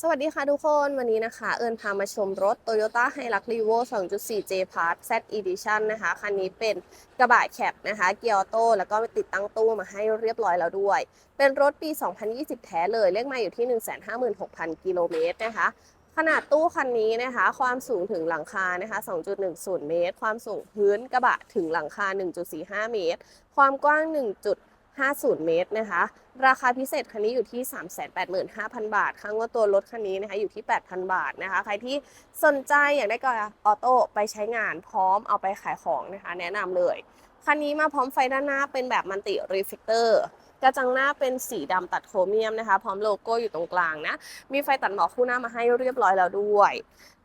สวัสดีค่ะทุกคนวันนี้นะคะ เอิญพามาชมรถ Toyota Hilux Revo 2.4 J Pass Z Edition นะคะ คันนี้เป็นกระบะแคปนะคะ เกียร์ออโต้แล้วก็ติดตั้งตู้มาให้เรียบร้อยแล้วด้วย เป็นรถปี 2020 แท้เลย เลขมาอยู่ที่ 156,000 กิโลเมตรนะคะ ขนาดตู้คันนี้นะคะ ความสูงถึงหลังคานะคะ 2.10 เมตร ความสูงพื้นกระบะถึงหลังคา 1.45 เมตร ความกว้าง 1. 50 เมตรนะคะ ราคาพิเศษคันนี้อยู่ที่ 385,000 บาทค่างว่าตัวรถคันนี้นะคะอยู่ที่ 8,000 บาทนะคะ ใครที่สนใจอยากได้ก็ออโต้ไปใช้งานพร้อมเอาไปขายของนะคะ แนะนำเลย คันนี้มาพร้อมไฟด้านหน้าเป็นแบบมันติรีเฟกเตอร์ กระจังหน้าเป็นสีดำตัดโครเมียมนะคะ พร้อมโลโก้อยู่ตรงกลางนะ มีไฟตัดหมอกคู่หน้ามาให้เรียบร้อยแล้วด้วย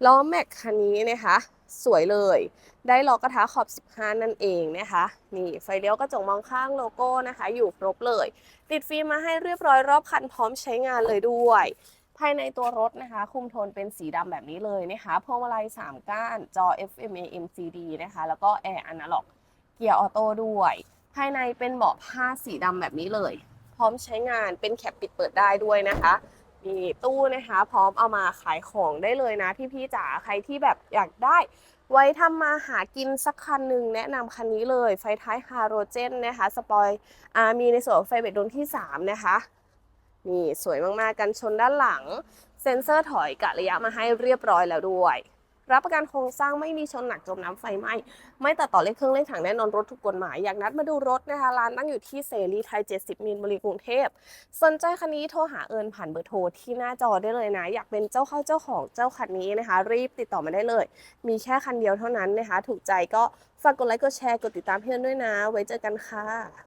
ล้อแม็กคันนี้นะคะ สวยเลย ได้ล้อกระทะขอบ 15 นั่นเองนะคะ นี่ไฟเลี้ยวกระจกมองข้างโลโก้นะคะ อยู่ครบเลย ติดฟิล์มมาให้เรียบร้อยรอบคันพร้อมใช้งานเลยด้วยภายในตัวรถนะคะ คุมโทนเป็นสีดำแบบนี้เลยนะคะ พวงมาลัย 3 ก้าน จอ FM AM CD นะคะ แล้วก็แอร์อนาล็อก เกียร์ออโต้ด้วย ภายในเป็นเบาะผ้าสีดำแบบนี้เลย พร้อมใช้งานเป็นแคปปิดเปิดได้ด้วยนะคะมีตู้นะคะ พร้อมเอามาขายของได้เลยนะ พี่พี่ๆจ๋าใครที่แบบอยากได้ ไว้ทำมาหากินสักคันหนึ่งแนะนำคันนี้เลย ไฟท้ายฮาโรเจนนะคะสปอยอามีในส่วนของไฟเบรกดวงที่ 3 นะคะนี่สวยมากๆกันชนด้านหลัง เซ็นเซอร์ถอยกะระยะมาให้เรียบร้อยแล้วด้วย รับประกันโครงสร้างไม่มีชนหนักจมน้ำไฟไหม้ ไม่ตัดต่อเลขเครื่องเลขถังแน่นอนรถถูกกฎหมาย อยากนัดมาดูรถนะคะ ร้านตั้งอยู่ที่เสรีไทย 70มิลบุรีกรุงเทพ สนใจคันนี้โทรหาเอิญผ่านเบอร์โทรที่หน้าจอได้เลยนะ อยากเป็นเจ้าเข้าเจ้าของเจ้าคันนี้นะคะ รีบติดต่อมาได้เลย มีแค่คันเดียวเท่านั้นนะคะ ถูกใจก็ฝากกดไลค์กดแชร์กดติดตามเพื่อนด้วยนะ ไว้เจอกันค่ะ